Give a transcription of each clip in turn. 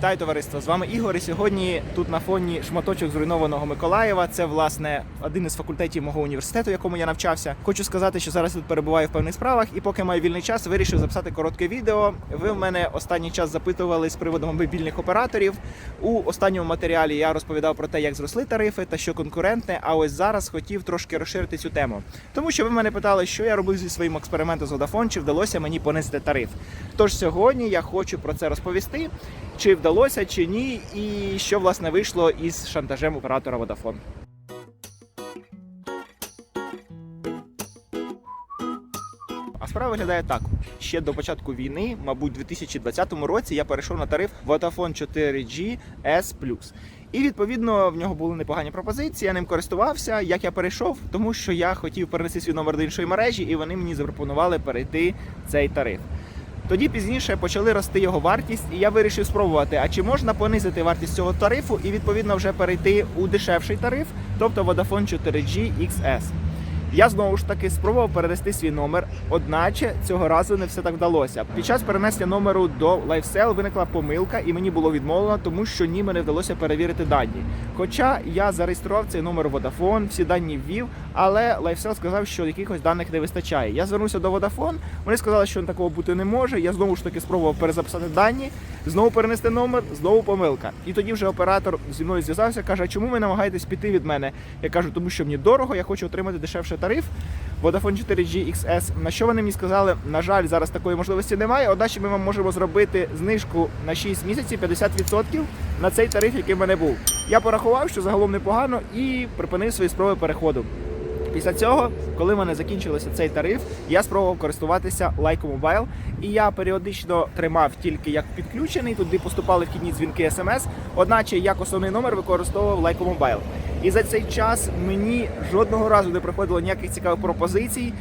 Вітаю товариство! З вами Ігор. І сьогодні тут на фоні шматочок зруйнованого Миколаєва. Це власне один із факультетів мого університету, якому я навчався. Хочу сказати, що зараз тут перебуваю в певних справах, і поки маю вільний час, вирішив записати коротке відео. Ви в мене останній час запитували з приводу мобільних операторів. У останньому матеріалі я розповідав про те, як зросли тарифи та що конкурентне. А ось зараз хотів трошки розширити цю тему, тому що ви мене питали, що я робив зі своїм експериментом з Vodafone, чи вдалося мені понизити тариф. Тож сьогодні я хочу про це розповісти, чи вдалося, чи ні, і що власне вийшло із шантажем оператора Vodafone. А справа виглядає так: ще до початку війни, мабуть, у 2020 році я перейшов на тариф Vodafone 4G S+. І відповідно в нього були непогані пропозиції. Я ним користувався. Як я перейшов, тому що я хотів перенести свій номер до іншої мережі, і вони мені запропонували перейти цей тариф. Тоді пізніше почали рости його вартість, і я вирішив спробувати, а чи можна понизити вартість цього тарифу і відповідно вже перейти у дешевший тариф, тобто Vodafone 4G XS. Я знову ж таки спробував перенести свій номер, одначе цього разу не все так вдалося. Під час перенесення номеру до LifeSell виникла помилка, і мені було відмовлено, тому що ні, мені вдалося перевірити дані. Хоча я зареєстрував цей номер Vodafone, всі дані ввів, але LifeSell сказав, що якихось даних не вистачає. Я звернувся до Vodafone, вони сказали, що такого бути не може. Я знову ж таки спробував перезаписати дані, знову перенести номер, знову помилка. І тоді вже оператор зі мною зв'язався, каже: чому ви намагаєтесь піти від мене? Я кажу, тому що мені дорого, я хочу отримати дешевший тариф. Vodafone 4G XS. На що вони мені сказали? На жаль, зараз такої можливості немає. Одначе ми вам можемо зробити знижку на 6 місяців 50% на цей тариф, який в мене був. Я порахував, що загалом непогано, і припинив свої спроби переходу. Після цього, коли в мене закінчився цей тариф, я спробував користуватися Like Mobile, і я періодично тримав тільки як підключений. Туди поступали вхідні дзвінки смс. Одначе як основний номер використовував Like Mobile. І за цей час мені жодного разу не приходило ніяких цікавих пропозицій.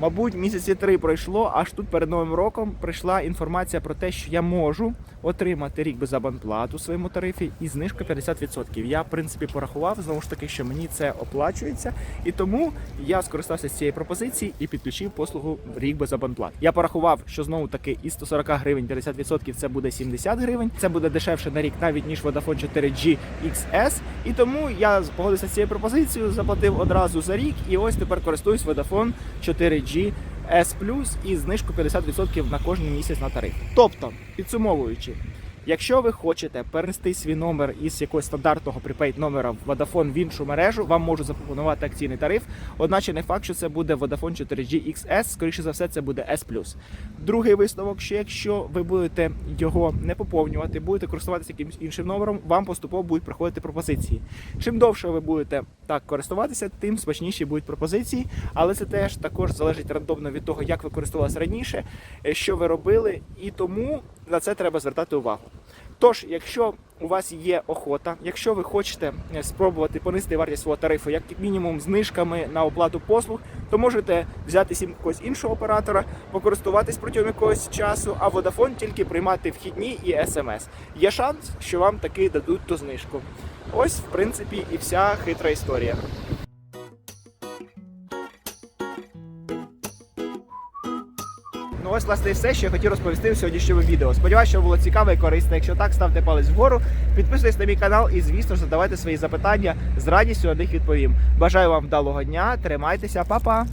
Мабуть, місяці три пройшло, аж тут перед новим роком прийшла інформація про те, що я можу отримати рік без абонплату у своєму тарифі і знижка 50%. Я, в принципі, порахував знову ж таки, що мені це оплачується, і тому я скористався з цієї пропозиції і підключив послугу рік без абонплат. Я порахував, що знову таки із 140 гривень 50% це буде 70 гривень. Це буде дешевше на рік навіть ніж Vodafone 4G XS. І тому я погодився з цією пропозицією, заплатив одразу за рік, і ось тепер користуюсь Vodafone 4G S і знижку 50% на кожен місяць на тариф. Тобто, підсумовуючи, якщо ви хочете перенести свій номер із якогось стандартного припейд номера в Vodafone в іншу мережу, вам можу запропонувати акційний тариф. Одначе не факт, що це буде Vodafone 4G XS, скоріше за все, це буде S+. Другий висновок, що якщо ви будете його не поповнювати, будете користуватися якимось іншим номером, вам поступово будуть приходити пропозиції. Чим довше ви будете так користуватися, тим смачніші будуть пропозиції, але це теж також залежить рандомно від того, як ви користувалися раніше, е, що ви робили, і тому на це треба звертати увагу. Тож, якщо у вас є охота, якщо ви хочете е, спробувати понизити вартість свого тарифу, як мінімум знижками на оплату послуг, то можете взяти сім якогось іншого оператора, покористуватись протягом якогось часу, а Vodafone тільки приймати вхідні і смс. Є шанс, що вам таки дадуть ту знижку. Ось, в принципі, і вся хитра історія. Ну ось, власне, все, що я хотів розповісти в сьогоднішньому відео. Сподіваюся, що було цікаво і корисно. Якщо так, ставте палець вгору, підписуйтесь на мій канал і, звісно ж, задавайте свої запитання. З радістю на них відповім. Бажаю вам вдалого дня, тримайтеся, па-па!